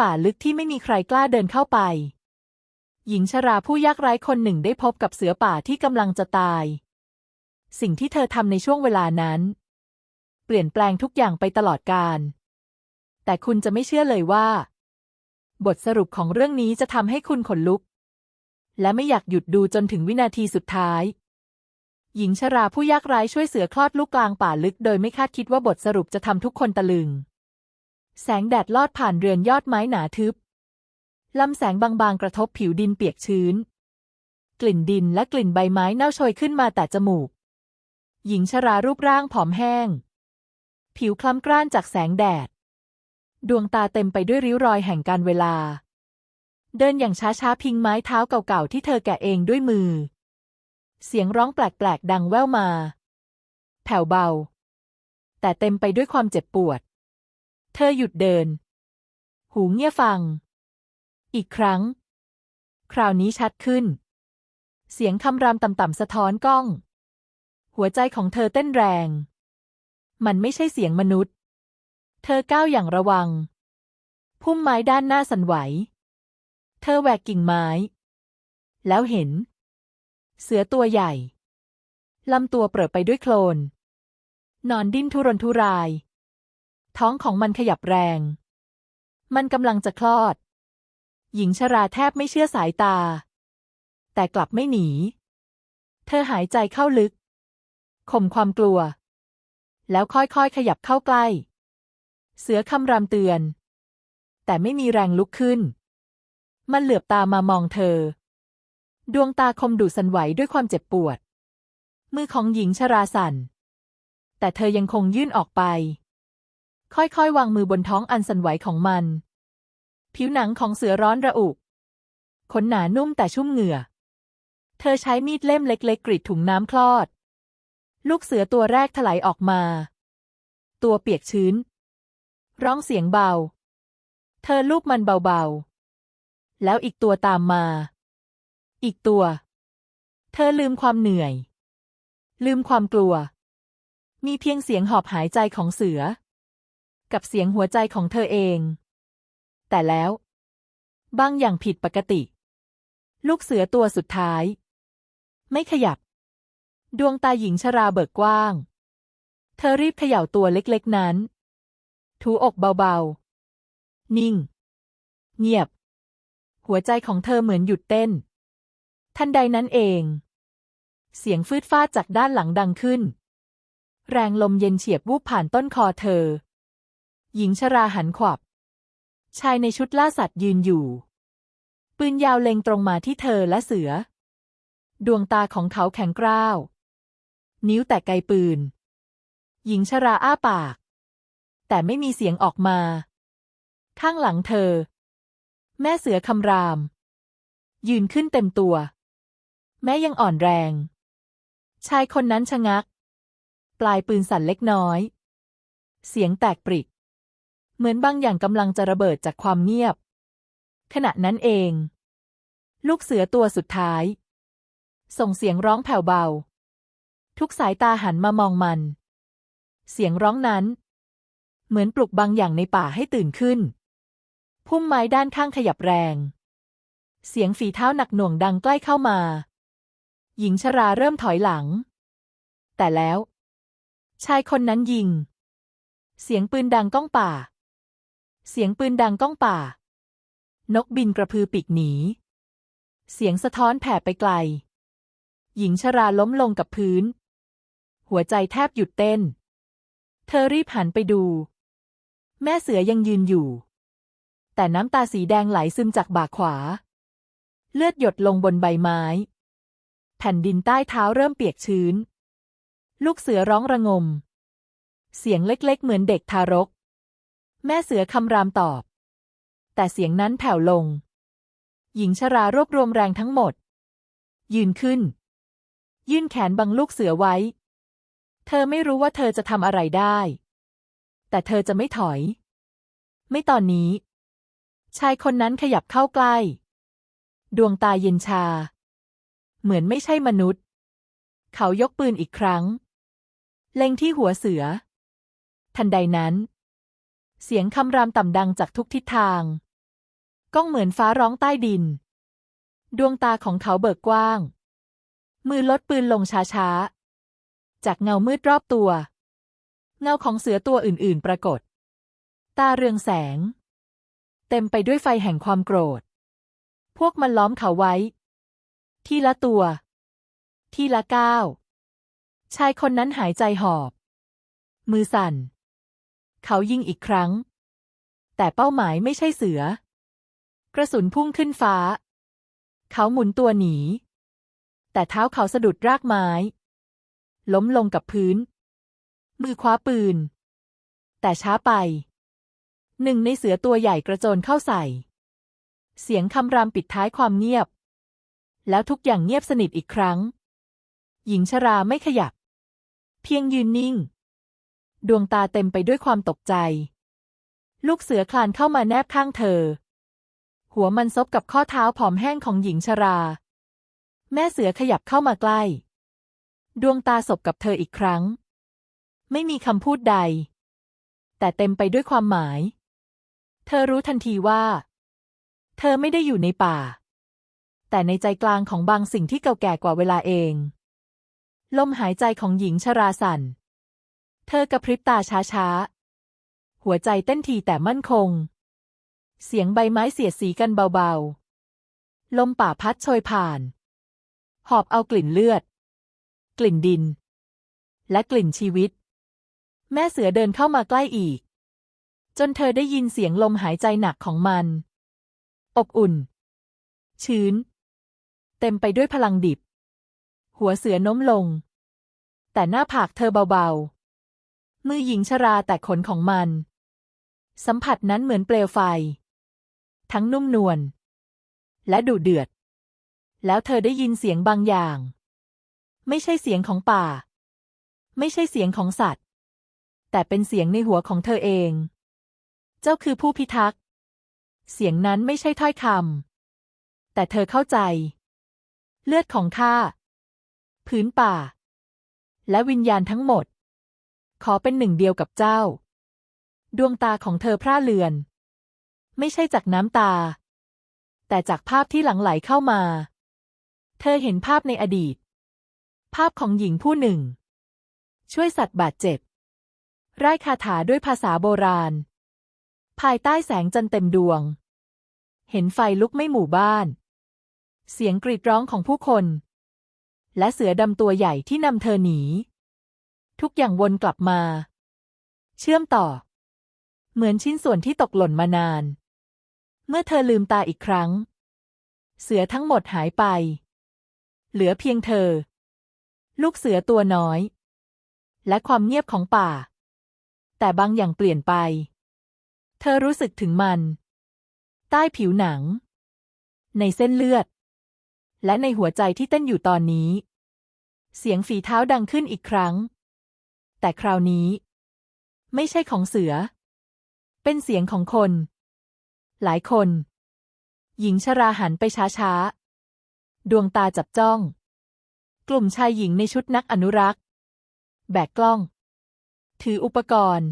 ป่าลึกที่ไม่มีใครกล้าเดินเข้าไป หญิงชราผู้ยากไร้คนหนึ่งได้พบกับเสือป่าที่กำลังจะตาย สิ่งที่เธอทำในช่วงเวลานั้น เปลี่ยนแปลงทุกอย่างไปตลอดกาลแต่คุณจะไม่เชื่อเลยว่า บทสรุปของเรื่องนี้จะทำให้คุณขนลุก และไม่อยากหยุดดูจนถึงวินาทีสุดท้าย หญิงชราผู้ยากไร้ช่วยเสือคลอดลูกกลางป่าลึก โดยไม่คาดคิดว่าบทสรุปจะทำทุกคนตะลึง แสงแดดลอดผ่านเรือนยอดไม้หนาทึบลำแสงบางๆ กระทบผิวดินเปียกชื้น กลิ่นดินและกลิ่นใบไม้เน่าโชยขึ้นมาแต่จมูก หญิงชรารูปร่างผอมแห้ง ผิวคล้ำกร้านจากแสงแดด ดวงตาเต็มไปด้วยริ้วรอยแห่งการเวลา เดินอย่างช้าๆ พิงไม้เท้าเก่าๆ ที่เธอแกะเองด้วยมือ เสียงร้องแปลกๆ ดังแว่วมา แผ่วเบา แต่เต็มไปด้วยความเจ็บปวด เธอหยุดเดิน หูเงี่ยฟัง อีกครั้ง คราวนี้ชัดขึ้น เสียงคำรามต่ำๆสะท้อนก้อง หัวใจของเธอเต้นแรง มันไม่ใช่เสียงมนุษย์ เธอก้าวอย่างระวัง พุ่มไม้ด้านหน้าสั่นไหว เธอแหวกกิ่งไม้ แล้วเห็น เสือตัวใหญ่ลำตัวเปรอะไปด้วยโคลนนอนดิ้นทุรนทุราย ท้องของมันขยับแรง มันกำลังจะคลอด หญิงชราแทบไม่เชื่อสายตา แต่กลับไม่หนี เธอหายใจเข้าลึก ข่มความกลัว แล้วค่อยๆขยับเข้าใกล้ เสือคำรามเตือน แต่ไม่มีแรงลุกขึ้น มันเหลือบตามามองเธอ ดวงตาคมดุสันไหวด้วยความเจ็บปวด มือของหญิงชราสั่นแต่เธอยังคงยื่นออกไป ค่อยๆ วางมือบนท้องอันสั่นไหวของมัน ผิวหนังของเสือร้อนระอุขนหนานุ่มแต่ชุ่มเหงื่อ เธอใช้มีดเล่มเล็กๆ กรีดถุงน้ำคลอด ลูกเสือตัวแรกถลายออกมา ตัวเปียกชื้น ร้องเสียงเบา เธอลูบมันเบาๆ แล้วอีกตัวตามมา อีกตัว เธอลืมความเหนื่อย ลืมความกลัว มีเพียงเสียงหอบหายใจของเสือ กับเสียงหัวใจของเธอเอง แต่แล้ว บางอย่างผิดปกติ ลูกเสือตัวสุดท้าย ไม่ขยับ ดวงตาหญิงชราเบิกกว้าง เธอรีบเขย่าตัวเล็กๆนั้น ถูอกเบาๆ นิ่ง เงียบ หัวใจของเธอเหมือนหยุดเต้น ทันใดนั้นเอง เสียงฟืดฟาดจากด้านหลังดังขึ้น แรงลมเย็นเฉียบวูบผ่านต้นคอเธอ หญิงชราหันขวับ ชายในชุดล่าสัตว์ยืนอยู่ ปืนยาวเล็งตรงมาที่เธอและเสือ ดวงตาของเขาแข็งกร้าว นิ้วแตะไกปืน หญิงชราอ้าปาก แต่ไม่มีเสียงออกมา ข้างหลังเธอ แม่เสือคำราม ยืนขึ้นเต็มตัว แม้ยังอ่อนแรง ชายคนนั้นชะงัก ปลายปืนสั่นเล็กน้อย เสียงแตกปริก เหมือนบางอย่างกำลังจะระเบิดจากความเงียบ ขณะนั้นเอง ลูกเสือตัวสุดท้าย ส่งเสียงร้องแผ่วเบา ทุกสายตาหันมามองมัน เสียงร้องนั้น เหมือนปลุกบางอย่างในป่าให้ตื่นขึ้น พุ่มไม้ด้านข้างขยับแรง เสียงฝีเท้าหนักหน่วงดังใกล้เข้ามา หญิงชราเริ่มถอยหลัง แต่แล้ว ชายคนนั้นยิง เสียงปืนดังก้องป่า เสียงปืนดังก้องป่า นกบินกระพือปีกหนี เสียงสะท้อนแผ่ไปไกล หญิงชราล้มลงกับพื้น หัวใจแทบหยุดเต้น เธอรีบหันไปดู แม่เสือยังยืนอยู่ แต่น้ำตาสีแดงไหลซึมจากบ่าขวา เลือดหยดลงบนใบไม้ แผ่นดินใต้เท้าเริ่มเปียกชื้น ลูกเสือร้องระงม เสียงเล็กๆ เหมือนเด็กทารก แม่เสือคำรามตอบ แต่เสียงนั้นแผ่วลง หญิงชรารวบรวมแรงทั้งหมด ยืนขึ้น ยื่นแขนบังลูกเสือไว้ เธอไม่รู้ว่าเธอจะทำอะไรได้ แต่เธอจะไม่ถอย ไม่ตอนนี้ ชายคนนั้นขยับเข้าใกล้ ดวงตาเย็นชา เหมือนไม่ใช่มนุษย์ เขายกปืนอีกครั้ง เล็งที่หัวเสือ ทันใดนั้น เสียงคำรามต่ำดังจากทุกทิศทาง ก้องเหมือนฟ้าร้องใต้ดิน ดวงตาของเขาเบิกกว้าง มือลดปืนลงช้าๆ จากเงามืดรอบตัว เงาของเสือตัวอื่นๆ ปรากฏ ตาเรืองแสง เต็มไปด้วยไฟแห่งความโกรธ พวกมันล้อมเขาไว้ ทีละตัว ทีละก้าว ชายคนนั้นหายใจหอบ มือสั่น เขายิงอีกครั้ง แต่เป้าหมายไม่ใช่เสือ กระสุนพุ่งขึ้นฟ้า เขาหมุนตัวหนี แต่เท้าเขาสะดุดรากไม้ ล้มลงกับพื้น มือคว้าปืน แต่ช้าไป หนึ่งในเสือตัวใหญ่กระโจนเข้าใส่ เสียงคำรามปิดท้ายความเงียบ แล้วทุกอย่างเงียบสนิทอีกครั้ง หญิงชราไม่ขยับ เพียงยืนนิ่ง ดวงตาเต็มไปด้วยความตกใจ ลูกเสือคลานเข้ามาแนบข้างเธอ หัวมันซบกับข้อเท้าผอมแห้งของหญิงชรา แม่เสือขยับเข้ามาใกล้ ดวงตาสบกับเธออีกครั้ง ไม่มีคำพูดใด แต่เต็มไปด้วยความหมาย เธอรู้ทันทีว่า เธอไม่ได้อยู่ในป่า แต่ในใจกลางของบางสิ่งที่เก่าแก่กว่าเวลาเอง ลมหายใจของหญิงชราสั่น เธอกระพริบตาช้าๆ หัวใจเต้นทีแต่มั่นคง เสียงใบไม้เสียดสีกันเบาๆ ลมป่าพัดโชยผ่าน หอบเอากลิ่นเลือด กลิ่นดิน และกลิ่นชีวิต แม่เสือเดินเข้ามาใกล้อีก จนเธอได้ยินเสียงลมหายใจหนักของมัน อบอุ่น ชื้น เต็มไปด้วยพลังดิบ หัวเสือน้มลง แต่หน้าผากเธอเบาๆ มือหญิงชราแต่ขนของมัน สัมผัสนั้นเหมือนเปลวไฟ ทั้งนุ่มนวลและดุเดือด แล้วเธอได้ยินเสียงบางอย่าง ไม่ใช่เสียงของป่า ไม่ใช่เสียงของสัตว์ แต่เป็นเสียงในหัวของเธอเอง เจ้าคือผู้พิทักษ์ เสียงนั้นไม่ใช่ถ้อยคำแต่เธอเข้าใจ เลือดของข้า พื้นป่า และวิญญาณทั้งหมด ขอเป็นหนึ่งเดียวกับเจ้า ดวงตาของเธอพร่าเลือน ไม่ใช่จากน้ำตา แต่จากภาพที่หลั่งไหลเข้ามา เธอเห็นภาพในอดีต ภาพของหญิงผู้หนึ่ง ช่วยสัตว์บาดเจ็บไร้คาถาด้วยภาษาโบราณ ภายใต้แสงจันเต็มดวง เห็นไฟลุกไม่หมู่บ้าน เสียงกรีดร้องของผู้คน และเสือดำตัวใหญ่ที่นำเธอหนี ทุกอย่างวนกลับมา เชื่อมต่อ เหมือนชิ้นส่วนที่ตกหล่นมานาน เมื่อเธอลืมตาอีกครั้ง เสือทั้งหมดหายไป เหลือเพียงเธอ ลูกเสือตัวน้อย และความเงียบของป่า แต่บางอย่างเปลี่ยนไป เธอรู้สึกถึงมัน ใต้ผิวหนัง ในเส้นเลือด และในหัวใจที่เต้นอยู่ตอนนี้เสียงฝีเท้าดังขึ้นอีกครั้ง แต่คราวนี้ ไม่ใช่ของเสือ เป็นเสียงของคน หลายคน หญิงชราหันไปช้าๆ ดวงตาจับจ้อง กลุ่มชายหญิงในชุดนักอนุรักษ์ แบกกล้อง ถืออุปกรณ์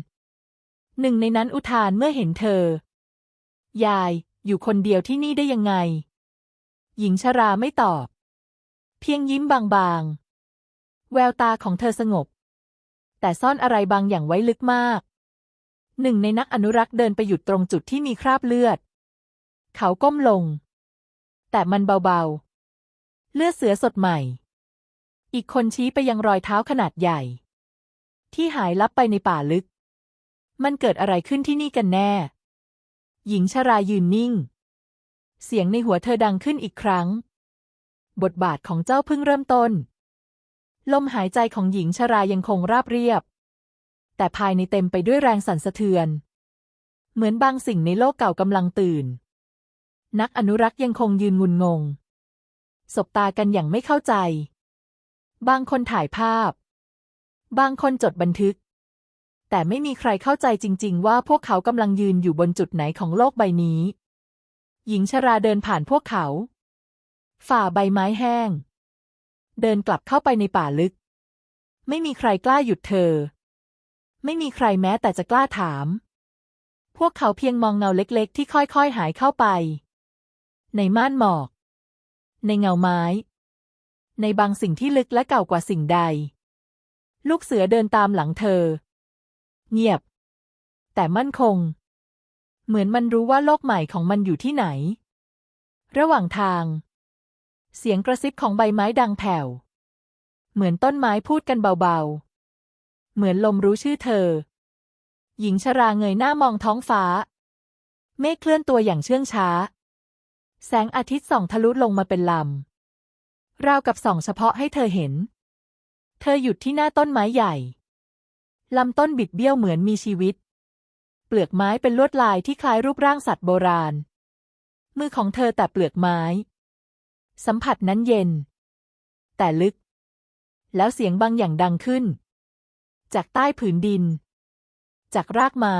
หนึ่งในนั้นอุทานเมื่อเห็นเธอ ยายอยู่คนเดียวที่นี่ได้ยังไง หญิงชราไม่ตอบ เพียงยิ้มบางๆ แววตาของเธอสงบ แต่ซ่อนอะไรบางอย่างไว้ลึกมาก หนึ่งในนักอนุรักษ์เดินไปหยุดตรงจุดที่มีคราบเลือด เขาก้มลง แต่มันเบาๆ เลือดเสือสดใหม่ อีกคนชี้ไปยังรอยเท้าขนาดใหญ่ ที่หายลับไปในป่าลึก มันเกิดอะไรขึ้นที่นี่กันแน่ หญิงชรายืนนิ่ง เสียงในหัวเธอดังขึ้นอีกครั้ง บทบาทของเจ้าเพิ่งเริ่มต้น ลมหายใจของหญิงชรายังคงราบเรียบ แต่ภายในเต็มไปด้วยแรงสั่นสะเทือน เหมือนบางสิ่งในโลกเก่ากำลังตื่น นักอนุรักษ์ยังคงยืนงุนงง สบตากันอย่างไม่เข้าใจ บางคนถ่ายภาพ บางคนจดบันทึก แต่ไม่มีใครเข้าใจจริง ๆ ว่าพวกเขากำลังยืนอยู่บนจุดไหนของโลกใบนี้ หญิงชราเดินผ่านพวกเขา ฝ่าใบไม้แห้ง เดินกลับเข้าไปในป่าลึก ไม่มีใครกล้าหยุดเธอ ไม่มีใครแม้แต่จะกล้าถาม พวกเขาเพียงมองเงาเล็ก ๆ ที่ค่อยๆหายเข้าไป ในม่านหมอก ในเงาไม้ ในบางสิ่งที่ลึกและเก่ากว่าสิ่งใด ลูกเสือเดินตามหลังเธอ เงียบ แต่มั่นคง เหมือนมันรู้ว่าโลกใหม่ของมันอยู่ที่ไหน ระหว่างทาง เสียงกระซิบของใบไม้ดังแผ่ว เหมือนต้นไม้พูดกันเบาๆ เหมือนลมรู้ชื่อเธอ หญิงชราเงยหน้ามองท้องฟ้า เมฆเคลื่อนตัวอย่างเชื่องช้า แสงอาทิตย์ส่องทะลุลงมาเป็นลำ ราวกับส่องเฉพาะให้เธอเห็น เธอหยุดที่หน้าต้นไม้ใหญ่ ลำต้นบิดเบี้ยวเหมือนมีชีวิต เปลือกไม้เป็นลวดลายที่คล้ายรูปร่างสัตว์โบราณ มือของเธอแต่เปลือกไม้ สัมผัสนั้นเย็น แต่ลึก แล้วเสียงบางอย่างดังขึ้น จากใต้ผืนดิน จากรากไม้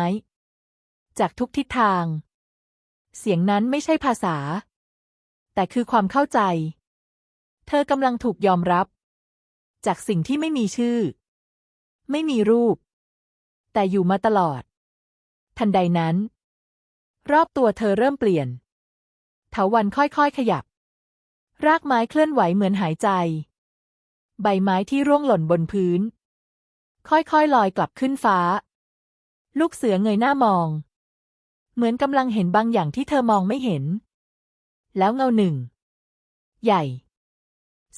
จากทุกทิศทาง เสียงนั้นไม่ใช่ภาษา แต่คือความเข้าใจ เธอกำลังถูกยอมรับ จากสิ่งที่ไม่มีชื่อ ไม่มีรูป แต่อยู่มาตลอด ทันใดนั้น รอบตัวเธอเริ่มเปลี่ยนเถาวันค่อยๆขยับ รากไม้เคลื่อนไหวเหมือนหายใจ ใบไม้ที่ร่วงหล่นบนพื้น ค่อยๆลอยกลับขึ้นฟ้า ลูกเสือเงยหน้ามอง เหมือนกำลังเห็นบางอย่างที่เธอมองไม่เห็น แล้วเงาหนึ่ง ใหญ่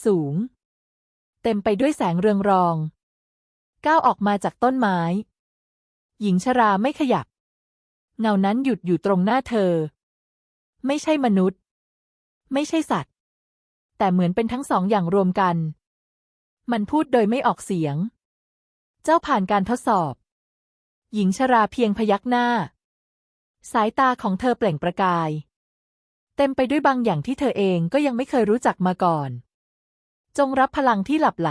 สูง เต็มไปด้วยแสงเรืองรอง ก้าวออกมาจากต้นไม้ หญิงชราไม่ขยับ เงานั้นหยุดอยู่ตรงหน้าเธอ ไม่ใช่มนุษย์ ไม่ใช่สัตว์ แต่เหมือนเป็นทั้งสองอย่างรวมกัน มันพูดโดยไม่ออกเสียง เจ้าผ่านการทดสอบ หญิงชราเพียงพยักหน้า สายตาของเธอเปล่งประกาย เต็มไปด้วยบางอย่างที่เธอเองก็ยังไม่เคยรู้จักมาก่อน จงรับพลังที่หลับไหล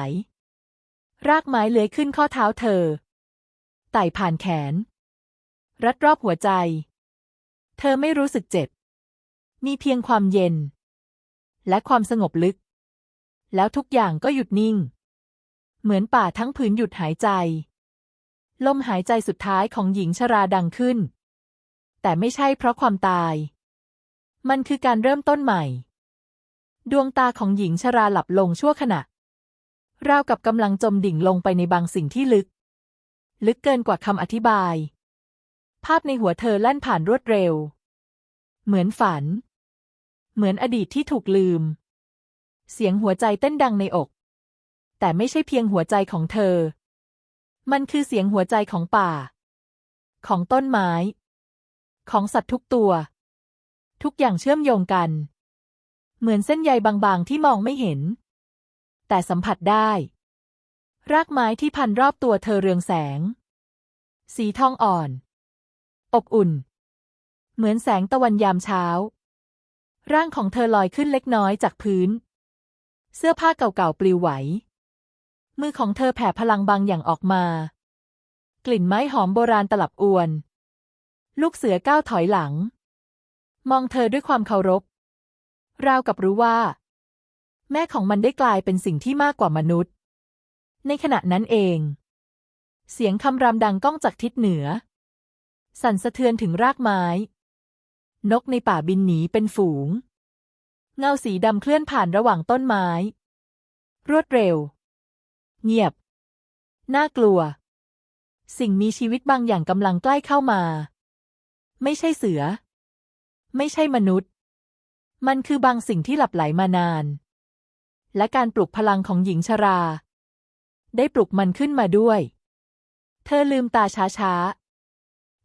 รากไม้เลื้อยขึ้นข้อเท้าเธอ ไต่ผ่านแขน รัดรอบหัวใจ เธอไม่รู้สึกเจ็บ มีเพียงความเย็น และความสงบลึก แล้วทุกอย่างก็หยุดนิ่ง เหมือนป่าทั้งผืนหยุดหายใจ ลมหายใจสุดท้ายของหญิงชราดังขึ้น แต่ไม่ใช่เพราะความตาย มันคือการเริ่มต้นใหม่ ดวงตาของหญิงชราหลับลงชั่วขณะราวกับกำลังจมดิ่งลงไปในบางสิ่งที่ลึก ลึกเกินกว่าคำอธิบาย ภาพในหัวเธอแล่นผ่านรวดเร็ว เหมือนฝัน เหมือนอดีตที่ถูกลืม เสียงหัวใจเต้นดังในอก แต่ไม่ใช่เพียงหัวใจของเธอ มันคือเสียงหัวใจของป่า ของต้นไม้ ของสัตว์ทุกตัว ทุกอย่างเชื่อมโยงกัน เหมือนเส้นใยบางๆที่มองไม่เห็น แต่สัมผัสได้ รากไม้ที่พันรอบตัวเธอเรืองแสง สีทองอ่อน อบอุ่น เหมือนแสงตะวันยามเช้า ร่างของเธอลอยขึ้นเล็กน้อยจากพื้น เสื้อผ้าเก่าๆปลิวไหว มือของเธอแผ่พลังบางอย่างออกมา กลิ่นไม้หอมโบราณตลับอวน ลูกเสือก้าวถอยหลัง มองเธอด้วยความเคารพ ราวกับรู้ว่า แม่ของมันได้กลายเป็นสิ่งที่มากกว่ามนุษย์ ในขณะนั้นเอง เสียงคำรามดังก้องจากทิศเหนือ สั่นสะเทือนถึงรากไม้ นกในป่าบินหนีเป็นฝูง เงาสีดำเคลื่อนผ่านระหว่างต้นไม้ รวดเร็ว เงียบ น่ากลัว สิ่งมีชีวิตบางอย่างกำลังใกล้เข้ามา ไม่ใช่เสือ ไม่ใช่มนุษย์ มันคือบางสิ่งที่หลับไหลมานาน และการปลุกพลังของหญิงชรา ได้ปลุกมันขึ้นมาด้วย เธอลืมตาช้าๆ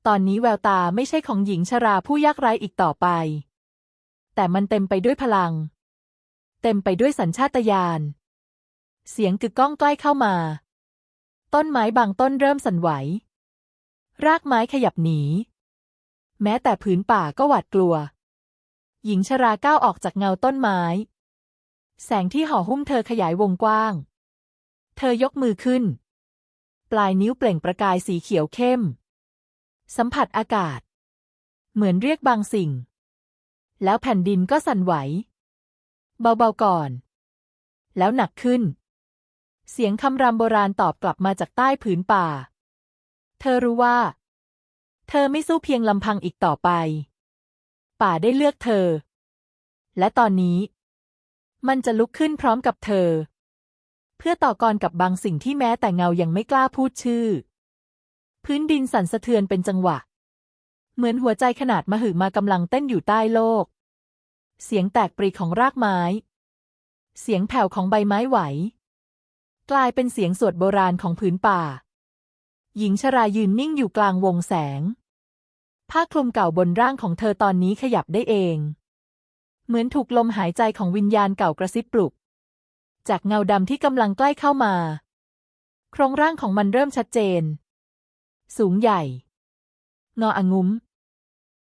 ตอนนี้แววตาไม่ใช่ของหญิงชราผู้ยากไร้อีกต่อไป แต่มันเต็มไปด้วยพลัง เต็มไปด้วยสัญชาตญาณ เสียงกึกก้องใกล้เข้ามา ต้นไม้บางต้นเริ่มสั่นไหว รากไม้ขยับหนี แม้แต่ผืนป่าก็หวาดกลัว หญิงชราก้าวออกจากเงาต้นไม้ แสงที่ห่อหุ้มเธอขยายวงกว้าง เธอยกมือขึ้น ปลายนิ้วเปล่งประกายสีเขียวเข้ม สัมผัสอากาศ เหมือนเรียกบางสิ่ง แล้วแผ่นดินก็สั่นไหว เบาๆก่อน แล้วหนักขึ้น เสียงคำรามโบราณตอบกลับมาจากใต้ผืนป่า เธอรู้ว่า เธอไม่สู้เพียงลำพังอีกต่อไป ป่าได้เลือกเธอ และตอนนี้ มันจะลุกขึ้นพร้อมกับเธอ เพื่อต่อกรกับบางสิ่งที่แม้แต่เงายังไม่กล้าพูดชื่อ พื้นดินสั่นสะเทือนเป็นจังหวะ เหมือนหัวใจขนาดมหึมากำลังเต้นอยู่ใต้โลก เสียงแตกปรีของรากไม้ เสียงแผ่วของใบไม้ไหว กลายเป็นเสียงสวดโบราณของผืนป่า หญิงชรายืนนิ่งอยู่กลางวงแสง ผ้าคลุมเก่าบนร่างของเธอตอนนี้ขยับได้เอง เหมือนถูกลมหายใจของวิญญาณเก่ากระซิบปลุก จากเงาดำที่กำลังใกล้เข้ามา โครงร่างของมันเริ่มชัดเจน สูงใหญ่ งอองุ้ม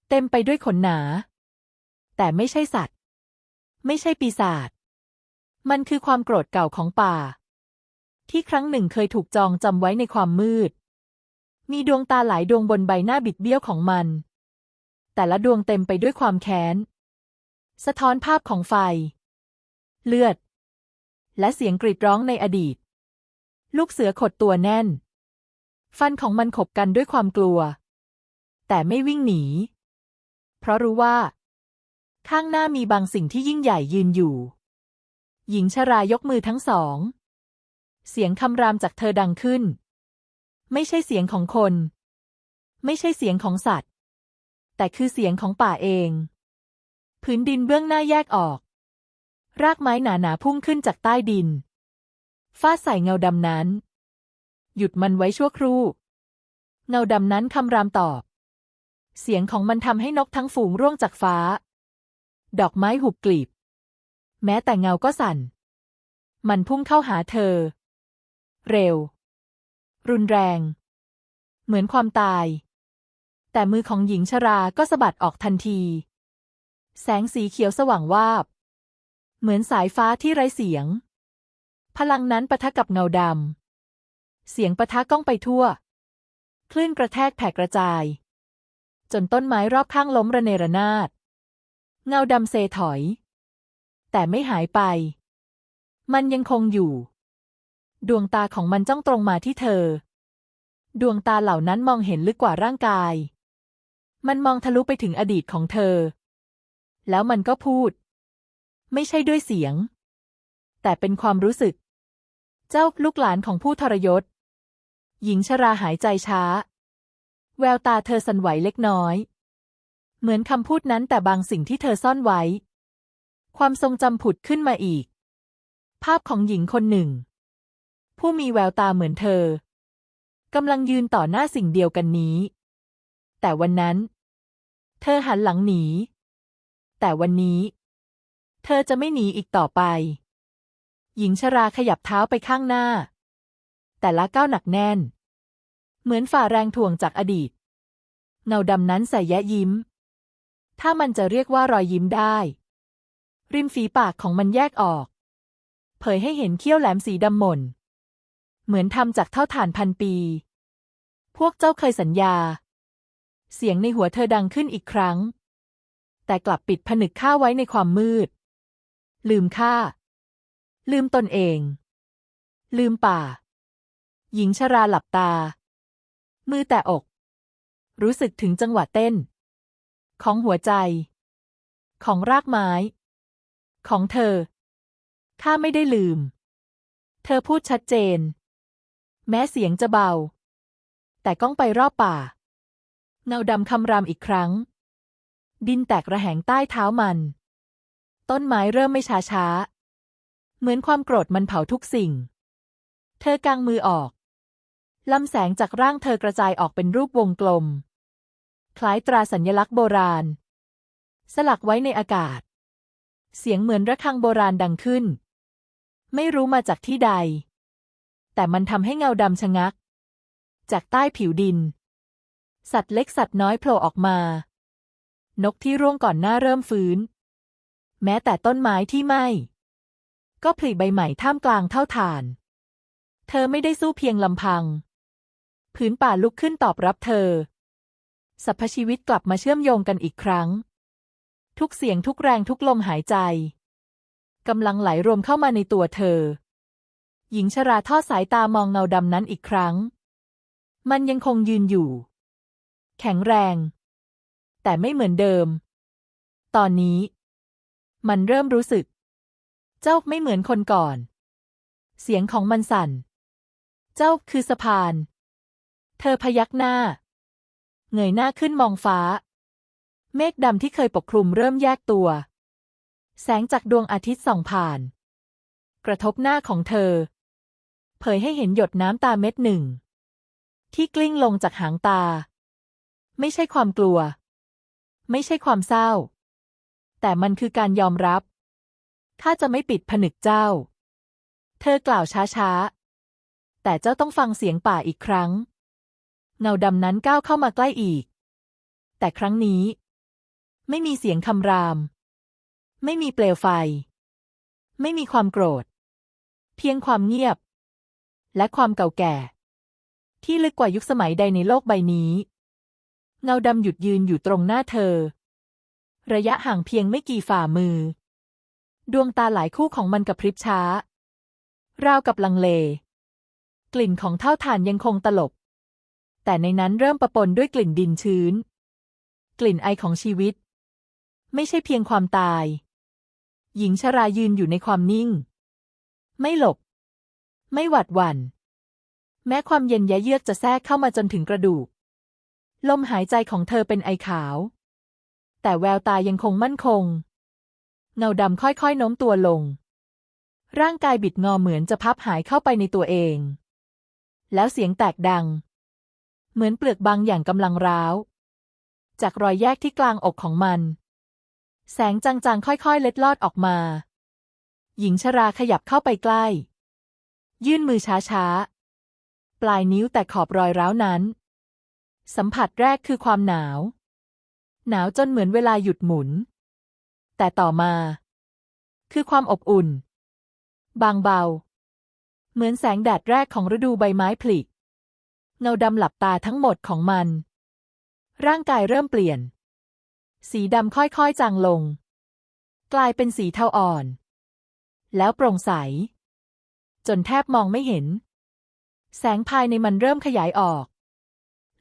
เต็มไปด้วยขนหนา แต่ไม่ใช่สัตว์ ไม่ใช่ปีศาจมันคือความโกรธเก่าของป่า ที่ครั้งหนึ่งเคยถูกจองจำไว้ในความมืด มีดวงตาหลายดวงบนใบหน้าบิดเบี้ยวของมัน แต่ละดวงเต็มไปด้วยความแค้น สะท้อนภาพของไฟ เลือด และเสียงกรีดร้องในอดีต ลูกเสือขดตัวแน่น ฟันของมันขบกันด้วยความกลัว แต่ไม่วิ่งหนี เพราะรู้ว่า ข้างหน้ามีบางสิ่งที่ยิ่งใหญ่ยืนอยู่ หญิงชรายกมือทั้งสอง เสียงคำรามจากเธอดังขึ้น ไม่ใช่เสียงของคน ไม่ใช่เสียงของสัตว์ แต่คือเสียงของป่าเอง พื้นดินเบื้องหน้าแยกออก รากไม้หนาๆพุ่งขึ้นจากใต้ดินฟาดใส่เงาดำนั้น หยุดมันไว้ชั่วครู่ เงาดำนั้นคำรามตอบ เสียงของมันทำให้นกทั้งฝูงร่วงจากฟ้า ดอกไม้หุบกลีบ แม้แต่เงาก็สั่น มันพุ่งเข้าหาเธอ เร็ว รุนแรง เหมือนความตาย แต่มือของหญิงชราก็สะบัดออกทันที แสงสีเขียวสว่างวาบ เหมือนสายฟ้าที่ไร้เสียง พลังนั้นปะทะกับเงาดำ เสียงปะทะก้องไปทั่ว คลื่นกระแทกแผ่กระจาย จนต้นไม้รอบข้างล้มระเนระนาด เงาดำเซถอย แต่ไม่หายไป มันยังคงอยู่ ดวงตาของมันจ้องตรงมาที่เธอ ดวงตาเหล่านั้นมองเห็นลึกกว่าร่างกาย มันมองทะลุไปถึงอดีตของเธอ แล้วมันก็พูด ไม่ใช่ด้วยเสียง แต่เป็นความรู้สึกเจ้าลูกหลานของผู้ทรยศ หญิงชราหายใจช้า แววตาเธอสั่นไหวเล็กน้อย เหมือนคำพูดนั้นแต่บางสิ่งที่เธอซ่อนไว้ ความทรงจำผุดขึ้นมาอีก ภาพของหญิงคนหนึ่ง ผู้มีแววตาเหมือนเธอกำลังยืนต่อหน้าสิ่งเดียวกันนี้ แต่วันนั้น เธอหันหลังหนี แต่วันนี้ เธอจะไม่หนีอีกต่อไป หญิงชราขยับเท้าไปข้างหน้า แต่ละก้าวหนักแน่น เหมือนฝ่าแรงถ่วงจากอดีต เงาดำนั้นใส่แยะยิ้ม ถ้ามันจะเรียกว่ารอยยิ้มได้ ริมฝีปากของมันแยกออก เผยให้เห็นเขี้ยวแหลมสีดำหม่น เหมือนทำจากเท่าฐานพันปี พวกเจ้าเคยสัญญา เสียงในหัวเธอดังขึ้นอีกครั้ง แต่กลับปิดผนึกข้าไว้ในความมืด ลืมข้าลืมตนเอง ลืมป่า หญิงชราหลับตา มือแต่อก รู้สึกถึงจังหวะเต้น ของหัวใจ ของรากไม้ ของเธอ ข้าไม่ได้ลืม เธอพูดชัดเจน แม้เสียงจะเบา แต่ก้องไปรอบป่า เงาดำคำรามอีกครั้ง ดินแตกระแหงใต้เท้ามัน ต้นไม้เริ่มไม่ช้าช้า เหมือนความโกรธมันเผาทุกสิ่งเธอกางมือออก ลำแสงจากร่างเธอกระจายออกเป็นรูปวงกลม คล้ายตราสัญลักษณ์โบราณ สลักไว้ในอากาศ เสียงเหมือนระฆังโบราณดังขึ้น ไม่รู้มาจากที่ใด แต่มันทำให้เงาดำชะงัก จากใต้ผิวดิน สัตว์เล็กสัตว์น้อยโผล่ออกมา นกที่ร่วงก่อนหน้าเริ่มฟื้น แม้แต่ต้นไม้ที่ไหม้ก็ผลิใบใหม่ท่ามกลางเท่าฐาน เธอไม่ได้สู้เพียงลำพัง ผืนป่าลุกขึ้นตอบรับเธอสรรพชีวิตกลับมาเชื่อมโยงกันอีกครั้ง ทุกเสียงทุกแรงทุกลมหายใจกำลังไหลรวมเข้ามาในตัวเธอ หญิงชราทอดสายตามองเงาดำนั้นอีกครั้ง มันยังคงยืนอยู่ แข็งแรง แต่ไม่เหมือนเดิม ตอนนี้ มันเริ่มรู้สึก เจ้าไม่เหมือนคนก่อน เสียงของมันสั่น เจ้าคือสะพาน เธอพยักหน้า เงยหน้าขึ้นมองฟ้า เมฆดำที่เคยปกคลุมเริ่มแยกตัว แสงจากดวงอาทิตย์ส่องผ่าน กระทบหน้าของเธอ เผยให้เห็นหยดน้ำตาเม็ดหนึ่ง ที่กลิ้งลงจากหางตา ไม่ใช่ความกลัว ไม่ใช่ความเศร้า แต่มันคือการยอมรับข้าจะไม่ปิดผนึกเจ้า เธอกล่าวช้าๆ แต่เจ้าต้องฟังเสียงป่าอีกครั้ง เงาดำนั้นก้าวเข้ามาใกล้อีก แต่ครั้งนี้ ไม่มีเสียงคำราม ไม่มีเปลวไฟ ไม่มีความโกรธ เพียงความเงียบ และความเก่าแก่ ที่ลึกกว่ายุคสมัยใดในโลกใบนี้ เงาดำหยุดยืนอยู่ตรงหน้าเธอ ระยะห่างเพียงไม่กี่ฝ่ามือ ดวงตาหลายคู่ของมันกับพริบช้า ราวกับลังเล กลิ่นของเท่าฐานยังคงตลบ แต่ในนั้นเริ่มประปนด้วยกลิ่นดินชื้น กลิ่นไอของชีวิต ไม่ใช่เพียงความตาย หญิงชรายืนอยู่ในความนิ่ง ไม่หลบ ไม่หวัดหวัน่น แม้ความเย็นแยะเยือกจะแทรกเข้ามาจนถึงกระดูก ลมหายใจของเธอเป็นไอขาว แต่แววตายังคงมั่นคง เงาดำค่อยๆโน้มตัวลง ร่างกายบิดงอเหมือนจะพับหายเข้าไปในตัวเอง แล้วเสียงแตกดัง เหมือนเปลือกบางอย่างกำลังร้าว จากรอยแยกที่กลางอกของมัน แสงจางๆ ค่อยๆ เล็ดลอดออกมา หญิงชราขยับเข้าไปใกล้ ยื่นมือช้าๆ ปลายนิ้วแต่ขอบรอยร้าวนั้น สัมผัสแรกคือความหนาว หนาวจนเหมือนเวลาหยุดหมุน แต่ต่อมา คือความอบอุ่น บางเบา เหมือนแสงแดดแรกของฤดูใบไม้ผลิ เงาดำหลับตาทั้งหมดของมัน ร่างกายเริ่มเปลี่ยน สีดำค่อยๆจางลง กลายเป็นสีเทาอ่อน แล้วโปร่งใส จนแทบมองไม่เห็น แสงภายในมันเริ่มขยายออก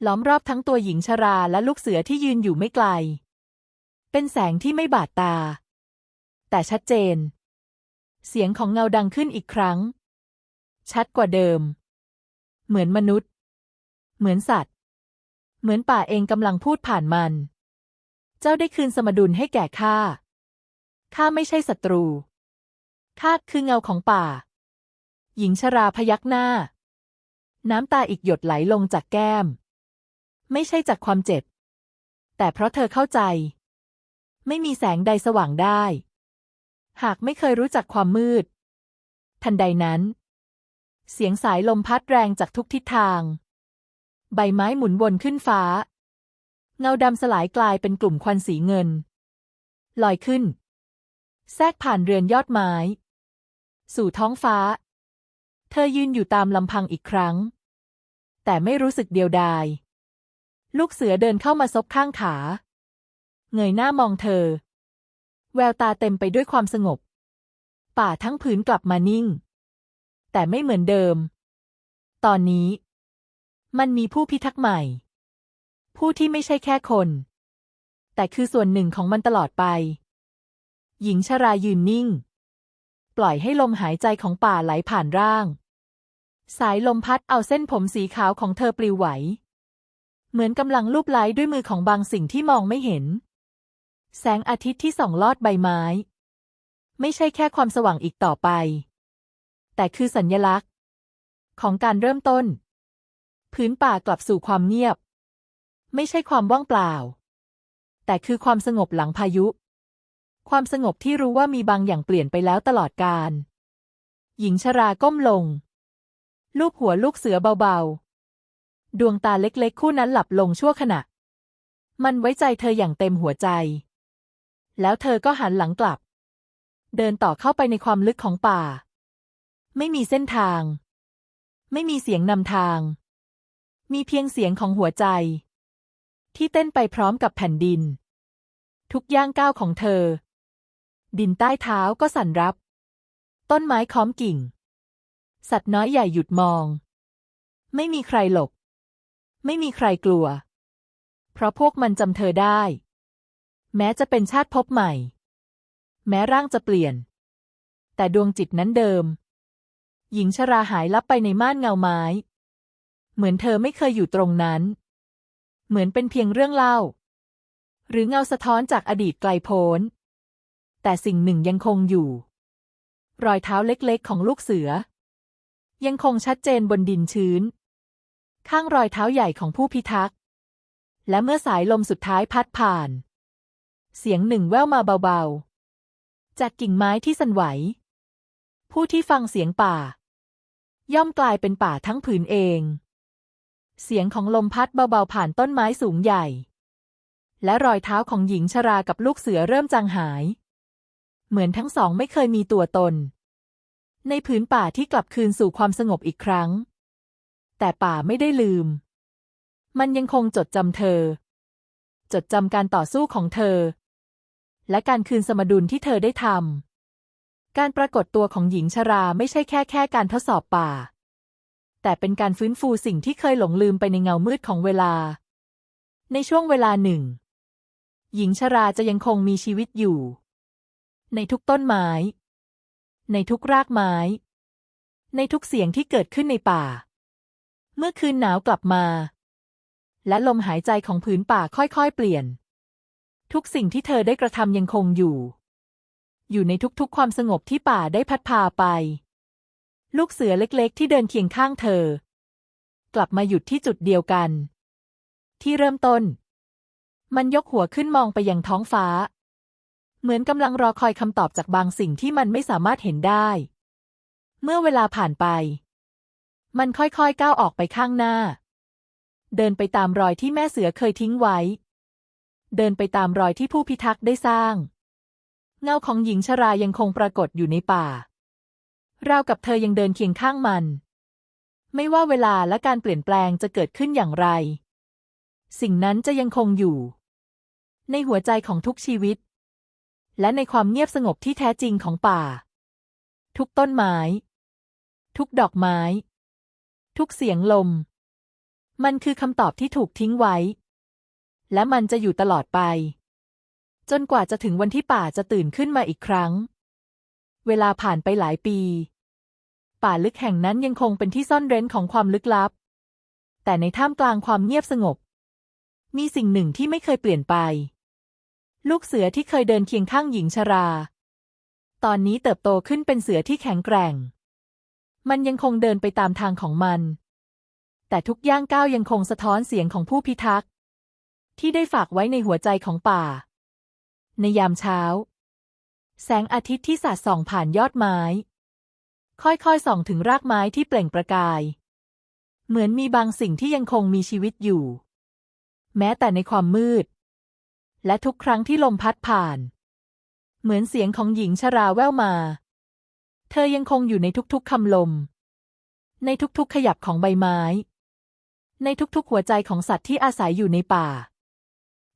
ล้อมรอบทั้งตัวหญิงชราและลูกเสือที่ยืนอยู่ไม่ไกล เป็นแสงที่ไม่บาดตา แต่ชัดเจน เสียงของเงาดังขึ้นอีกครั้ง ชัดกว่าเดิม เหมือนมนุษย์ เหมือนสัตว์ เหมือนป่าเองกำลังพูดผ่านมัน เจ้าได้คืนสมดุลให้แก่ข้า ข้าไม่ใช่ศัตรู ข้าคือเงาของป่า หญิงชราพยักหน้า น้ำตาอีกหยดไหลลงจากแก้ม ไม่ใช่จากความเจ็บ แต่เพราะเธอเข้าใจ ไม่มีแสงใดสว่างได้ หากไม่เคยรู้จักความมืด ทันใดนั้นเสียงสายลมพัดแรงจากทุกทิศทาง ใบไม้หมุนวนขึ้นฟ้า เงาดำสลายกลายเป็นกลุ่มควันสีเงิน ลอยขึ้น แทรกผ่านเรือนยอดไม้ สู่ท้องฟ้า เธอยืนอยู่ตามลำพังอีกครั้ง แต่ไม่รู้สึกเดียวดาย ลูกเสือเดินเข้ามาซบข้างขา เงยหน้ามองเธอ แววตาเต็มไปด้วยความสงบ ป่าทั้งผืนกลับมานิ่ง แต่ไม่เหมือนเดิม ตอนนี้ มันมีผู้พิทักษ์ใหม่ ผู้ที่ไม่ใช่แค่คน แต่คือส่วนหนึ่งของมันตลอดไป หญิงชรายืนนิ่ง ปล่อยให้ลมหายใจของป่าไหลผ่านร่าง สายลมพัดเอาเส้นผมสีขาวของเธอปลิวไหว เหมือนกำลังลูบไล้ด้วยมือของบางสิ่งที่มองไม่เห็น แสงอาทิตย์ที่ส่องลอดใบไม้ ไม่ใช่แค่ความสว่างอีกต่อไป แต่คือสัญญลักษณ์ ของการเริ่มต้น พื้นป่ากลับสู่ความเงียบ ไม่ใช่ความว่างเปล่า แต่คือความสงบหลังพายุ ความสงบที่รู้ว่ามีบางอย่างเปลี่ยนไปแล้วตลอดกาลหญิงชราก้มลง ลูบหัวลูกเสือเบาๆ ดวงตาเล็กๆ คู่นั้นหลับลงชั่วขณะ มันไว้ใจเธออย่างเต็มหัวใจ แล้วเธอก็หันหลังกลับ เดินต่อเข้าไปในความลึกของป่า ไม่มีเส้นทาง ไม่มีเสียงนำทาง มีเพียงเสียงของหัวใจ ที่เต้นไปพร้อมกับแผ่นดิน ทุกย่างก้าวของเธอ ดินใต้เท้าก็สั่นรับ ต้นไม้ค้อมกิ่ง สัตว์น้อยใหญ่หยุดมอง ไม่มีใครหลบ ไม่มีใครกลัว เพราะพวกมันจำเธอได้ แม้จะเป็นชาติภพใหม่ แม้ร่างจะเปลี่ยน แต่ดวงจิตนั้นเดิม หญิงชราหายลับไปในม่านเงาไม้ เหมือนเธอไม่เคยอยู่ตรงนั้น เหมือนเป็นเพียงเรื่องเล่า หรือเงาสะท้อนจากอดีตไกลโพ้น แต่สิ่งหนึ่งยังคงอยู่ รอยเท้าเล็กๆของลูกเสือ ยังคงชัดเจนบนดินชื้น ข้างรอยเท้าใหญ่ของผู้พิทักษ์ และเมื่อสายลมสุดท้ายพัดผ่าน เสียงหนึ่งแว่วมาเบาๆ จากกิ่งไม้ที่สั่นไหว ผู้ที่ฟังเสียงป่าย่อมกลายเป็นป่าทั้งผืนเอง เสียงของลมพัดเบาๆผ่านต้นไม้สูงใหญ่ และรอยเท้าของหญิงชรากับลูกเสือเริ่มจางหาย เหมือนทั้งสองไม่เคยมีตัวตน ในผืนป่าที่กลับคืนสู่ความสงบอีกครั้ง แต่ป่าไม่ได้ลืม มันยังคงจดจำเธอ จดจำการต่อสู้ของเธอ และการคืนสมดุลที่เธอได้ทำการปรากฏตัวของหญิงชราไม่ใช่แค่แค่การทดสอบป่า แต่เป็นการฟื้นฟูสิ่งที่เคยหลงลืมไปในเงามืดของเวลา ในช่วงเวลาหนึ่ง หญิงชราจะยังคงมีชีวิตอยู่ ในทุกต้นไม้ ในทุกรากไม้ ในทุกเสียงที่เกิดขึ้นในป่า เมื่อคืนหนาวกลับมา และลมหายใจของผืนป่าค่อยๆ เปลี่ยน ทุกสิ่งที่เธอได้กระทำยังคงอยู่ อยู่ในทุกๆความสงบที่ป่าได้พัดพาไป ลูกเสือเล็กๆ ที่เดินเคียงข้างเธอ กลับมาหยุดที่จุดเดียวกัน ที่เริ่มต้น มันยกหัวขึ้นมองไปยังท้องฟ้า เหมือนกำลังรอคอยคำตอบจากบางสิ่งที่มันไม่สามารถเห็นได้ เมื่อเวลาผ่านไป มันค่อยๆก้าวออกไปข้างหน้า เดินไปตามรอยที่แม่เสือเคยทิ้งไว้ เดินไปตามรอยที่ผู้พิทักษ์ได้สร้าง เงาของหญิงชรายังคงปรากฏอยู่ในป่า ราวกับเธอยังเดินเคียงข้างมัน ไม่ว่าเวลาและการเปลี่ยนแปลงจะเกิดขึ้นอย่างไร สิ่งนั้นจะยังคงอยู่ ในหัวใจของทุกชีวิต และในความเงียบสงบที่แท้จริงของป่า ทุกต้นไม้ ทุกดอกไม้ ทุกเสียงลม มันคือคำตอบที่ถูกทิ้งไว้ และมันจะอยู่ตลอดไป จนกว่าจะถึงวันที่ป่าจะตื่นขึ้นมาอีกครั้ง เวลาผ่านไปหลายปี ป่าลึกแห่งนั้นยังคงเป็นที่ซ่อนเร้นของความลึกลับ แต่ในท่ามกลางความเงียบสงบ มีสิ่งหนึ่งที่ไม่เคยเปลี่ยนไป ลูกเสือที่เคยเดินเคียงข้างหญิงชรา ตอนนี้เติบโตขึ้นเป็นเสือที่แข็งแกร่ง มันยังคงเดินไปตามทางของมัน แต่ทุกย่างก้าวยังคงสะท้อนเสียงของผู้พิทักษ์ที่ได้ฝากไว้ในหัวใจของป่า ในยามเช้า แสงอาทิตย์ที่สาดส่องผ่านยอดไม้ ค่อยๆส่องถึงรากไม้ที่เปล่งประกาย เหมือนมีบางสิ่งที่ยังคงมีชีวิตอยู่ แม้แต่ในความมืด และทุกครั้งที่ลมพัดผ่าน เหมือนเสียงของหญิงชราแว่วมา เธอยังคงอยู่ในทุกๆคำลม ในทุกๆขยับของใบไม้ ในทุกๆหัวใจของสัตว์ที่อาศัยอยู่ในป่า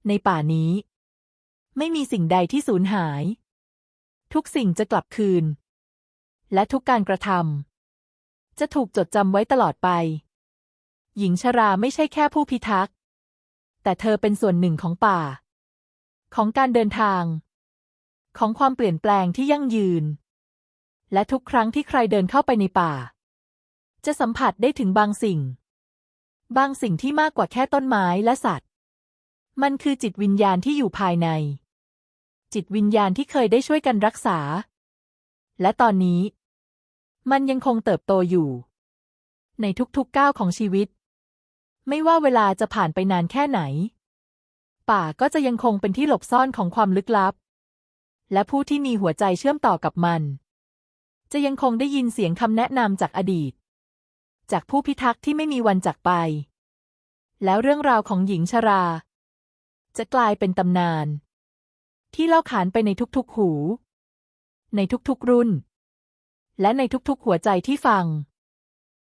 ในป่านี้ ไม่มีสิ่งใดที่สูญหาย ทุกสิ่งจะกลับคืน และทุกการกระทำจะถูกจดจำไว้ตลอดไป หญิงชราไม่ใช่แค่ผู้พิทักษ์ แต่เธอเป็นส่วนหนึ่งของป่า ของการเดินทาง ของความเปลี่ยนแปลงที่ยั่งยืน และทุกครั้งที่ใครเดินเข้าไปในป่า จะสัมผัสได้ถึงบางสิ่ง บางสิ่งที่มากกว่าแค่ต้นไม้และสัตว์ มันคือจิตวิญญาณที่อยู่ภายใน จิตวิญญาณที่เคยได้ช่วยกันรักษา และตอนนี้ มันยังคงเติบโตอยู่ ในทุกๆก้าวของชีวิต ไม่ว่าเวลาจะผ่านไปนานแค่ไหน ป่าก็จะยังคงเป็นที่หลบซ่อนของความลึกลับ และผู้ที่มีหัวใจเชื่อมต่อกับมัน จะยังคงได้ยินเสียงคำแนะนำจากอดีต จากผู้พิทักษ์ที่ไม่มีวันจากไป แล้วเรื่องราวของหญิงชราจะกลายเป็นตำนาน ที่เล่าขานไปในทุกๆหู ในทุกๆรุ่น และในทุกๆหัวใจที่ฟัง